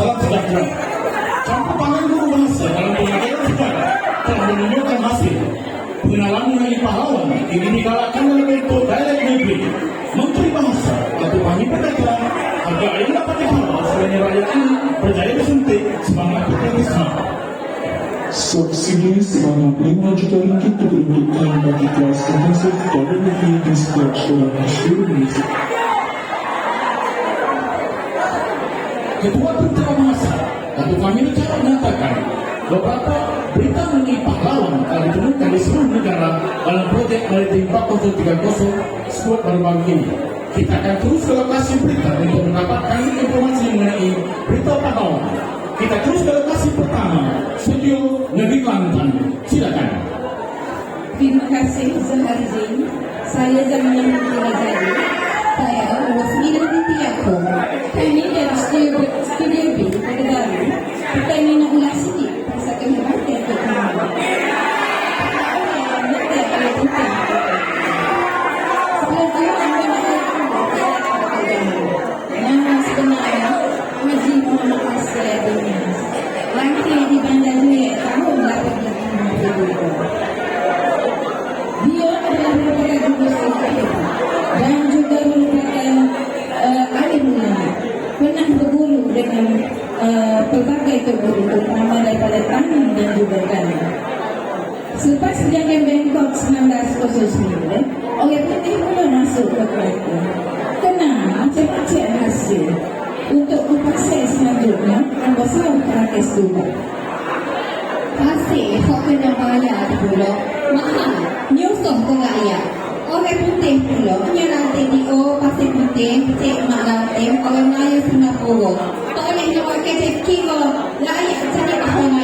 Assalamualaikum dan salam sejahtera. Campuran pangan guru bahasa dalam pengajaran sejarah telah menunjukkan hasil. Pengenalan mengenai pahlawan ini digalakkan dalam bentuk dialek negeri. Menteri Bahasa atau Pangi Pendekar agar ia dapat dihalau sebagai rakyat ini berjaya disuntik semangat patriotisme. Subsidi sebanyak 5 juta ringgit diperuntukkan bagi kelas intensif dalam negeri di setiap sekolah di seluruh Malaysia. Pendekar menyatakan beberapa berita mengenai pahlawan telah ditemukan di seluruh negara dalam projek Maritim 4030 Sport baru-baru ini. Kita akan terus ke lokasi berita untuk mendapatkan informasi mengenai berita pahlawan. Kita terus ke lokasi pertama, studio Negeri Kelantan. Silakan. Terima kasih Zahar Zain. Saya Binti kay Suman. Kasi ako na bala at bulo, mahal, niyuso ko nga iya. Ore puti pulo, niyo natin di o pasi puti, puti malate, ore mayo sinapugo. Paano ito kay Jeff Kigo, laya sa niya ako na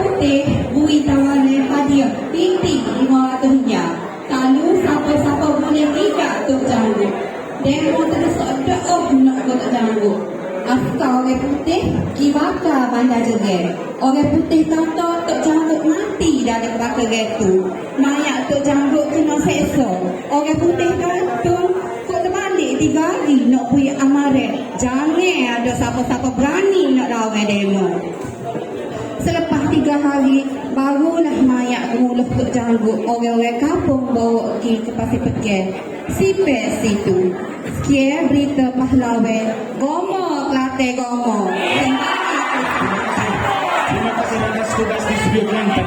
putih bui tawanan hadiah binti lima ratusnya. Lalu siapa-siapa boleh ikat Tok Canggu. Demo terus ada oh nak kota Canggu. Askar orang putih kibaka bandar jeger. Orang putih kata Tok Janggut mati dari bakar itu. Mayat Tok Janggut kena seksa. Orang putih kata kok terbalik tiga hari nak pergi amaret. Jangan ada siapa-siapa berani nak lawan demo. Selepas tiga hari, barulah mayat mulut Tok Janggut orang-orang kampung bawa pergi ke pasir pekel. Sipet situ. Sekian berita pahlawan. Gomo, Kelate Gomo. Terima kasih atas tugas di studio Kelantan.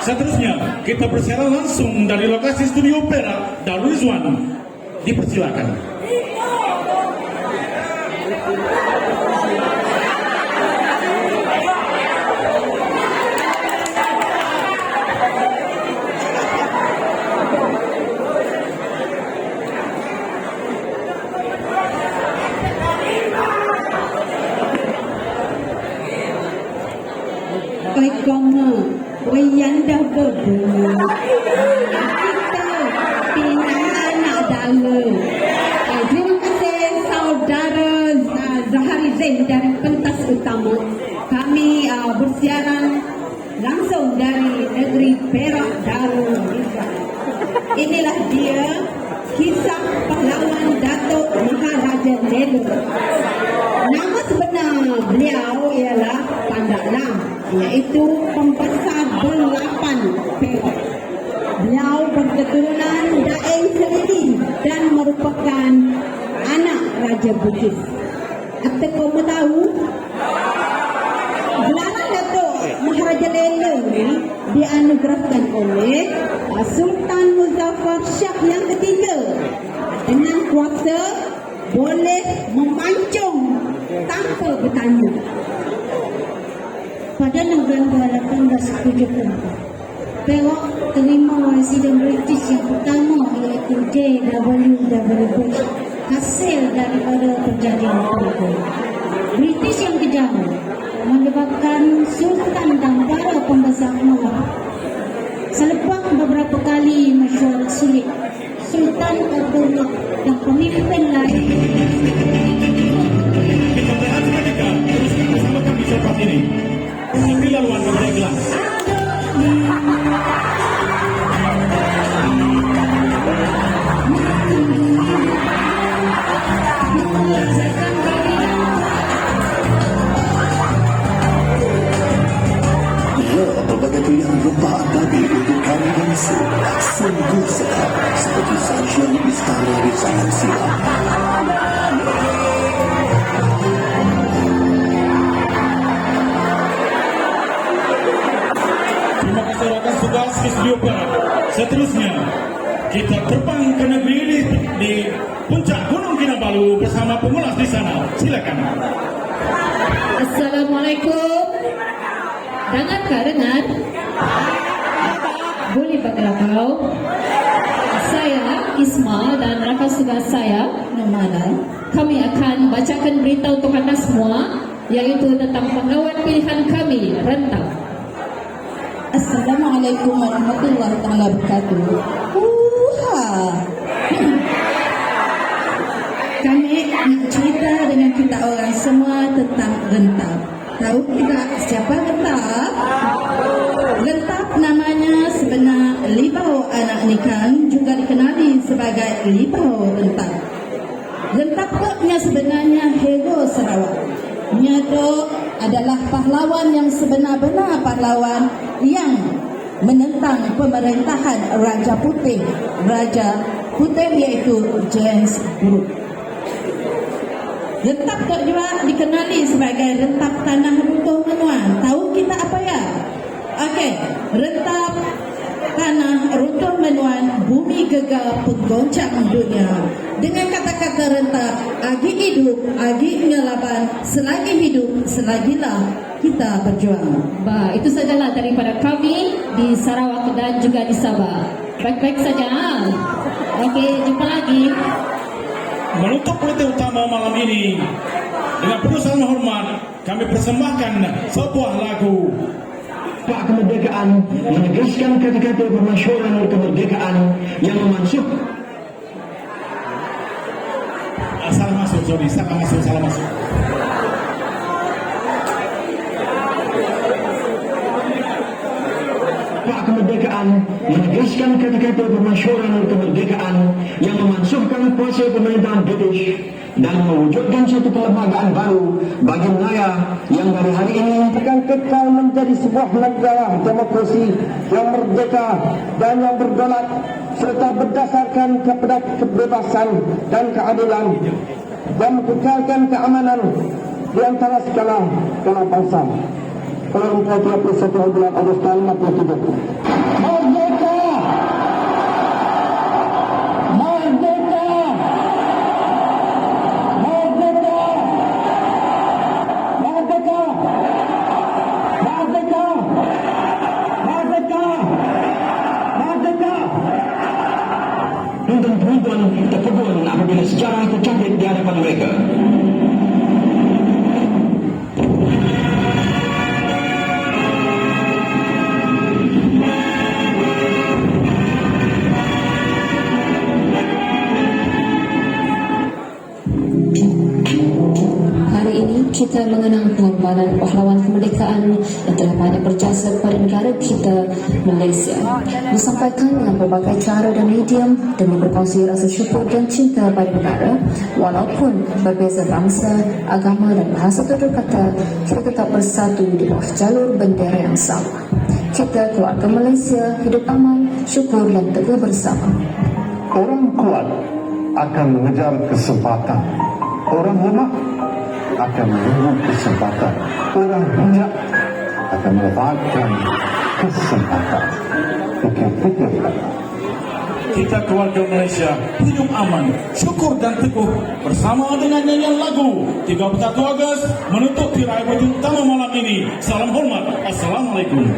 Seterusnya, kita bersiaran langsung dari lokasi studio Perak Darwizwan. Dipersilakan. Gomo, wayan dah berbunyi. Kita pinang anak dala. Eh, Terima kasih saudara Zahari Zain dari pentas utama. Kami uh, bersiaran langsung dari negeri Perak Darul. Inilah dia kisah pahlawan Datuk Maharaja Nelu. Nama sebenar beliau ialah Pandak Lam iaitu pembesar delapan Perak. Beliau berketurunan Daeng Seridi dan merupakan anak Raja Bugis. Apa kamu tahu? Gelaran Datuk Maharaja Lela ni dianugerahkan oleh Sultan Muzaffar Shah yang ketiga dengan kuasa boleh memancung tanpa bertanduk. Pada November 1874, Pero terima Residen British yang pertama iaitu J.W.W. Bush hasil daripada perjanjian itu. British yang kejam menyebabkan Sultan dan para pembesar malam Selepas beberapa kali mesyuarat sulit, Sultan Abdullah dan pemimpin lain pilihan rempah tadi untuk kami bangsa. Sungguh sedap seperti sajian istana di zaman silam. Terima kasih rakan tugas ke. Seterusnya, kita terbang ke negeri ini di puncak Gunung Kinabalu bersama pengulas di sana. Silakan. Assalamualaikum. Dengarkah dengar? Boleh berkelakau? Saya Isma dan rakan tugas saya Nomala. Kami akan bacakan berita untuk anda semua iaitu tentang pengawan pilihan kami rentang. Assalamualaikum warahmatullahi wabarakatuh. Uha. Kami nak cerita dengan kita orang semua tentang rentap. Tahu tidak siapa rentap? Rentap namanya sebenar Libau anak nikan juga dikenali sebagai Libau rentap. Rentap koknya sebenarnya hero Sarawak. Nyato adalah pahlawan yang sebenar-benar pahlawan yang menentang pemerintahan Raja Putih. Raja Putih iaitu James Brooke. Rentap Tok juga dikenali sebagai rentap tanah runtuh menuan. Tahu kita apa ya? Okey, rentap tanah runtuh menuan bumi gegar penggoncang dunia. Dengan kata-kata rentap, agi hidup, agi ngelaban, selagi hidup, selagilah kita berjuang. Ba, itu sajalah daripada kami di Sarawak dan juga di Sabah. Baik-baik saja. Okey, jumpa lagi. Menutup berita utama ini. Dengan penuh salam hormat kami persembahkan sebuah lagu. Pak kemerdekaan menegaskan kata-kata permasyuran kemerdekaan yang memansuh. Ah, salah masuk sorry. Salah masuk? Salah masuk. Pak kemerdekaan menegaskan kata-kata permasyuran kemerdekaan yang memansuhkan kuasa pemerintahan British dan mewujudkan satu perlembagaan baru bagi Melaya yang dari hari ini akan kekal menjadi sebuah negara demokrasi yang merdeka dan yang berdaulat serta berdasarkan kepada kebebasan dan keadilan dan mengekalkan keamanan di antara segala segala bangsa. Kalau 31 bulan Agustus 57. Sejarah tercapit di hadapan mereka. Kita mengenang pengorbanan pahlawan kemerdekaan yang telah banyak berjasa kepada negara kita Malaysia. Disampaikan dengan berbagai cara dan medium demi berkongsi rasa syukur dan cinta pada negara walaupun berbeza bangsa, agama dan bahasa tutur kata kita tetap bersatu di bawah jalur bendera yang sama. Kita keluarga Malaysia hidup aman, syukur dan teguh bersama. Orang kuat akan mengejar kesempatan. Orang lemah akan menunggu kesempatan. Orang bijak akan melepaskan kesempatan. Fikir-fikirkan. kita keluarga Malaysia hidup aman, syukur dan teguh bersama dengan nyanyian lagu 31 Agustus menutup tirai baju utama malam ini. Salam hormat. Assalamualaikum.